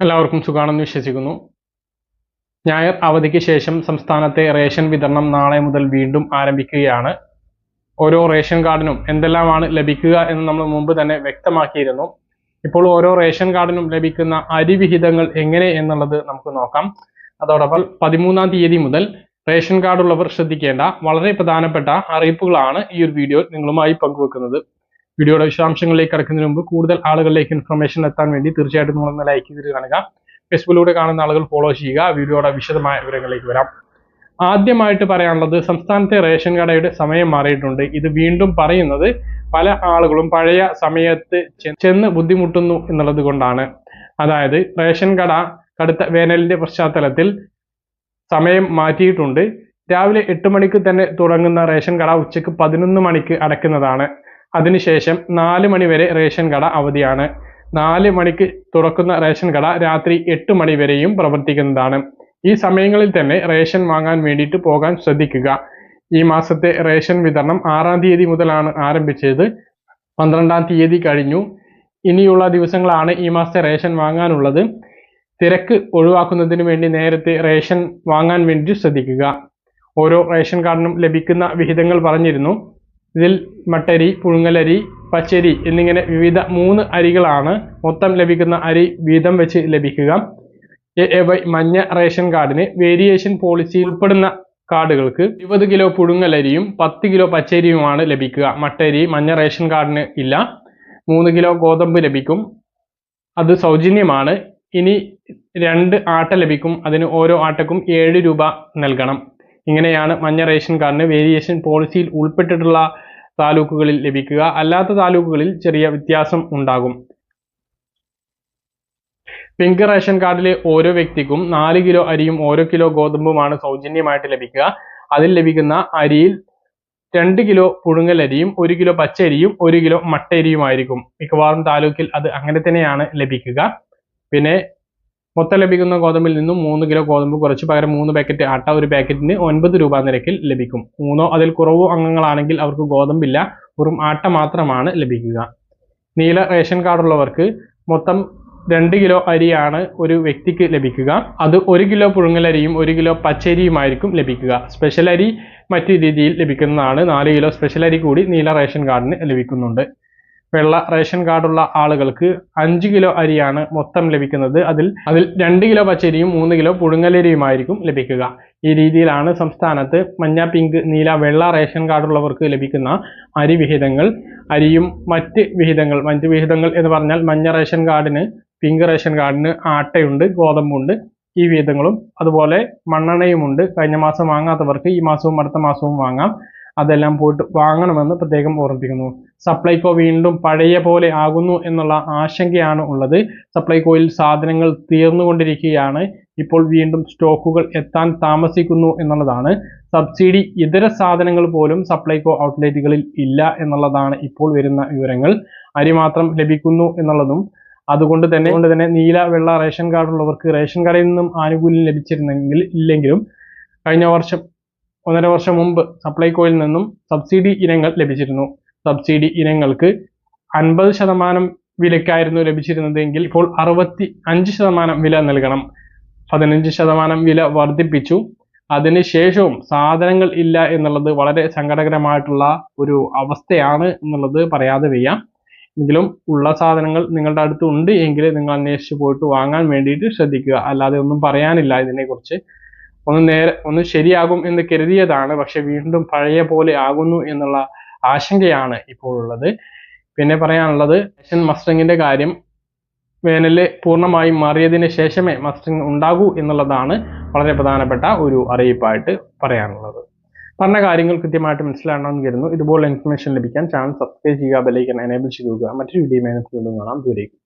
എല്ലാവർക്കും സുഖാണെന്ന് വിശ്വസിക്കുന്നു. ഞായർ അവധിക്ക് ശേഷം സംസ്ഥാനത്തെ റേഷൻ വിതരണം നാളെ മുതൽ വീണ്ടും ആരംഭിക്കുകയാണ്. ഓരോ റേഷൻ കാർഡിനും എന്തെല്ലാമാണ് ലഭിക്കുക എന്ന് നമ്മൾ മുമ്പ് തന്നെ വ്യക്തമാക്കിയിരുന്നു. ഇപ്പോൾ ഓരോ റേഷൻ കാർഡിനും ലഭിക്കുന്ന അരി വിഹിതങ്ങൾ എങ്ങനെ എന്നുള്ളത് നമുക്ക് നോക്കാം. അതോടൊപ്പം പതിമൂന്നാം തീയതി മുതൽ റേഷൻ കാർഡ് ഉള്ളവർ ശ്രദ്ധിക്കേണ്ട വളരെ പ്രധാനപ്പെട്ട അറിയിപ്പുകളാണ് ഈ ഒരു വീഡിയോ നിങ്ങളുമായി പങ്കുവെക്കുന്നത്. വീഡിയോയുടെ വിശദാംശങ്ങളിലേക്ക് കടക്കുന്നതിന് മുമ്പ് കൂടുതൽ ആളുകളിലേക്ക് ഇൻഫർമേഷൻ എത്താൻ വേണ്ടി തീർച്ചയായിട്ടും നിങ്ങളൊന്ന് ലൈക്ക് ചെയ്ത് കാണുക. ഫേസ്ബുക്കിലൂടെ കാണുന്ന ആളുകൾ ഫോളോ ചെയ്യുക. വീഡിയോയുടെ വിശദമായ വിവരങ്ങളിലേക്ക് വരാം. ആദ്യമായിട്ട് പറയാനുള്ളത് സംസ്ഥാനത്തെ റേഷൻ കടയുടെ സമയം മാറിയിട്ടുണ്ട്. ഇത് വീണ്ടും പറയുന്നത് പല ആളുകളും പഴയ സമയത്ത് ചെന്ന് ബുദ്ധിമുട്ടുന്നു എന്നുള്ളത് കൊണ്ടാണ്. അതായത് റേഷൻ കട കടുത്ത വേനലിന്റെ പശ്ചാത്തലത്തിൽ സമയം മാറ്റിയിട്ടുണ്ട്. രാവിലെ എട്ട് മണിക്ക് തന്നെ തുടങ്ങുന്ന റേഷൻ കട ഉച്ചയ്ക്ക് പതിനൊന്ന് മണിക്ക് അടയ്ക്കുന്നതാണ്. അതിനുശേഷം നാല് മണി വരെ റേഷൻ കട അവധിയാണ്. നാല് മണിക്ക് തുറക്കുന്ന റേഷൻ കട രാത്രി എട്ട് മണി വരെയും പ്രവർത്തിക്കുന്നതാണ്. ഈ സമയങ്ങളിൽ തന്നെ റേഷൻ വാങ്ങാൻ വേണ്ടിയിട്ട് പോകാൻ ശ്രദ്ധിക്കുക. ഈ മാസത്തെ റേഷൻ വിതരണം ആറാം തീയതി മുതലാണ് ആരംഭിച്ചത്. പന്ത്രണ്ടാം തീയതി കഴിഞ്ഞു. ഇനിയുള്ള ദിവസങ്ങളാണ് ഈ മാസത്തെ റേഷൻ വാങ്ങാനുള്ളത്. തിരക്ക് ഒഴിവാക്കുന്നതിന് വേണ്ടി നേരത്തെ റേഷൻ വാങ്ങാൻ വേണ്ടി ശ്രദ്ധിക്കുക. ഓരോ റേഷൻ കാർഡിനും ലഭിക്കുന്ന വിഹിതങ്ങൾ പറഞ്ഞിരുന്നു. ഇതിൽ മട്ടരി പുഴുങ്ങലരി പച്ചരി എന്നിങ്ങനെ വിവിധ മൂന്ന് അരികളാണ് മൊത്തം ലഭിക്കുന്ന അരി വീതം വെച്ച് ലഭിക്കുക. എ വൈ മഞ്ഞ റേഷൻ കാർഡിന് വേരിയേഷൻ പോളിസി ഉൾപ്പെടുന്ന കാർഡുകൾക്ക് ഇരുപത് കിലോ പുഴുങ്ങലരിയും പത്ത് കിലോ പച്ചരിയുമാണ് ലഭിക്കുക. മട്ടരി മഞ്ഞ റേഷൻ കാർഡിന് ഇല്ല. മൂന്ന് കിലോ ഗോതമ്പ് ലഭിക്കും. അത് സൗജന്യമാണ്. ഇനി രണ്ട് ആട്ട ലഭിക്കും. അതിന് ഓരോ ആട്ടക്കും ഏഴ് രൂപ നൽകണം. ഇങ്ങനെയാണ് മഞ്ഞ റേഷൻ കാർഡിന് വേരിയേഷൻ പോളിസിയിൽ ഉൾപ്പെട്ടിട്ടുള്ള താലൂക്കുകളിൽ ലഭിക്കുക. അല്ലാത്ത താലൂക്കുകളിൽ ചെറിയ വ്യത്യാസം ഉണ്ടാകും. പിങ്ക് റേഷൻ കാർഡിലെ ഓരോ വ്യക്തിക്കും നാല് കിലോ അരിയും ഓരോ കിലോ ഗോതമ്പുമാണ് സൗജന്യമായിട്ട് ലഭിക്കുക. അതിൽ ലഭിക്കുന്ന അരിയിൽ രണ്ട് കിലോ പുഴുങ്ങലരിയും ഒരു കിലോ പച്ചരിയും ഒരു കിലോ മട്ടരിയുമായിരിക്കും മിക്കവാറും താലൂക്കിൽ അത് അങ്ങനെ തന്നെയാണ് ലഭിക്കുക. പിന്നെ മൊത്തം ലഭിക്കുന്ന ഗോതമ്പിൽ നിന്നും മൂന്ന് കിലോ ഗോതമ്പ് കുറച്ച് പകരം മൂന്ന് പാക്കറ്റ് ആട്ട ഒരു പാക്കറ്റിന് ഒൻപത് രൂപ നിരക്കിൽ ലഭിക്കും. മൂന്നോ അതിൽ കുറവോ അംഗങ്ങളാണെങ്കിൽ അവർക്ക് ഗോതമ്പില്ല വെറും ആട്ട മാത്രമാണ് ലഭിക്കുക. നീല റേഷൻ കാർഡുള്ളവർക്ക് മൊത്തം രണ്ട് കിലോ അരിയാണ് ഒരു വ്യക്തിക്ക് ലഭിക്കുക. അത് ഒരു കിലോ പുഴുങ്ങലരിയും ഒരു കിലോ പച്ചരിയുമായിരിക്കും ലഭിക്കുക. സ്പെഷ്യൽ അരി മറ്റു രീതിയിൽ ലഭിക്കുന്നതാണ്. നാല് കിലോ സ്പെഷ്യൽ അരി കൂടി നീല റേഷൻ കാർഡിന് ലഭിക്കുന്നുണ്ട്. വെള്ള റേഷൻ കാർഡുള്ള ആളുകൾക്ക് അഞ്ച് കിലോ അരിയാണ് മൊത്തം ലഭിക്കുന്നത്. അതിൽ അതിൽ രണ്ട് കിലോ പച്ചരിയും മൂന്ന് കിലോ പുഴുങ്ങലരിയുമായിരിക്കും ലഭിക്കുക. ഈ രീതിയിലാണ് സംസ്ഥാനത്ത് മഞ്ഞ പിങ്ക് നീല വെള്ള റേഷൻ കാർഡുള്ളവർക്ക് ലഭിക്കുന്ന അരി വിഹിതങ്ങൾ. അരിയും മറ്റ് വിഹിതങ്ങൾ മറ്റ് വിഹിതങ്ങൾ എന്ന് പറഞ്ഞാൽ മഞ്ഞ റേഷൻ കാർഡിന് പിങ്ക് റേഷൻ കാർഡിന് ആട്ടയുണ്ട് ഗോതമ്പുണ്ട് ഈ വിഹിതങ്ങളും. അതുപോലെ മണ്ണെണ്ണയുമുണ്ട്. കഴിഞ്ഞ മാസം വാങ്ങാത്തവർക്ക് ഈ മാസവും അടുത്ത മാസവും വാങ്ങാം. അതെല്ലാം പോയിട്ട് വാങ്ങണമെന്ന് പ്രത്യേകം ഓർമ്മിപ്പിക്കുന്നു. സപ്ലൈകോ വീണ്ടും പഴയ പോലെ ആകുന്നു എന്നുള്ള ആശങ്കയാണ് ഉള്ളത്. സപ്ലൈകോയിൽ സാധനങ്ങൾ തീർന്നുകൊണ്ടിരിക്കുകയാണ്. ഇപ്പോൾ വീണ്ടും സ്റ്റോക്കുകൾ എത്താൻ താമസിക്കുന്നു എന്നുള്ളതാണ്. സബ്സിഡി ഇതര സാധനങ്ങൾ പോലും സപ്ലൈകോ ഔട്ട്ലെറ്റുകളിൽ ഇല്ല എന്നുള്ളതാണ് ഇപ്പോൾ വരുന്ന വിവരങ്ങൾ. അരി മാത്രം ലഭിക്കുന്നു എന്നുള്ളതും. അതുകൊണ്ട് തന്നെ കൊണ്ട് തന്നെ നീല വെള്ള റേഷൻ കാർഡുള്ളവർക്ക് റേഷൻ കടയിൽ നിന്നും ആനുകൂല്യം ലഭിച്ചിരുന്നെങ്കിൽ ഇല്ലെങ്കിലും കഴിഞ്ഞ വർഷം ഒന്നര വർഷം മുമ്പ് സപ്ലൈകോയിൽ നിന്നും സബ്സിഡി ഇനങ്ങൾ ലഭിച്ചിരുന്നു. സബ്സിഡി ഇനങ്ങൾക്ക് അൻപത് ശതമാനം വിലക്കായിരുന്നു ലഭിച്ചിരുന്നതെങ്കിൽ ഇപ്പോൾ അറുപത്തി അഞ്ച് ശതമാനം വില നൽകണം. പതിനഞ്ച് ശതമാനം വില വർദ്ധിപ്പിച്ചു. അതിനുശേഷവും സാധനങ്ങൾ ഇല്ല എന്നുള്ളത് വളരെ സങ്കടകരമായിട്ടുള്ള ഒരു അവസ്ഥയാണ് എന്നുള്ളത് പറയാതെ വയ്യ. എങ്കിലും ഉള്ള സാധനങ്ങൾ നിങ്ങളുടെ അടുത്ത് ഉണ്ട് എങ്കിൽ നിങ്ങൾ അന്വേഷിച്ച് പോയിട്ട് വാങ്ങാൻ വേണ്ടിയിട്ട് ശ്രദ്ധിക്കുക. അല്ലാതെ ഒന്നും പറയാനില്ല ഇതിനെക്കുറിച്ച്. ഒന്ന് നേരെ ഒന്ന് ശരിയാകും എന്ന് കരുതിയതാണ്. പക്ഷെ വീണ്ടും പഴയ പോലെ ആകുന്നു എന്നുള്ള ആശങ്കയാണ് ഇപ്പോൾ ഉള്ളത് പിന്നെ പറയാനുള്ളത് ഏഷ്യൻ മസ്റ്ററിങ്ങിന്റെ കാര്യം വേനലിൽ പൂർണമായും മാറിയതിന് ശേഷമേ മസ്റ്ററിങ് ഉണ്ടാകൂ എന്നുള്ളതാണ് വളരെ പ്രധാനപ്പെട്ട ഒരു അറിയിപ്പായിട്ട് പറയാനുള്ളത്. പറഞ്ഞ കാര്യങ്ങൾ കൃത്യമായിട്ട് മനസ്സിലാണെന്ന് കരുതുന്നു. ഇതുപോലെ ഇൻഫർമേഷൻ ലഭിക്കാൻ ചാനൽ സബ്സ്ക്രൈബ് ചെയ്യുക ബെലൈക്കൻ എനേബിൾ ചെയ്യുക. മറ്റൊരു വീഡിയോ കാണാം.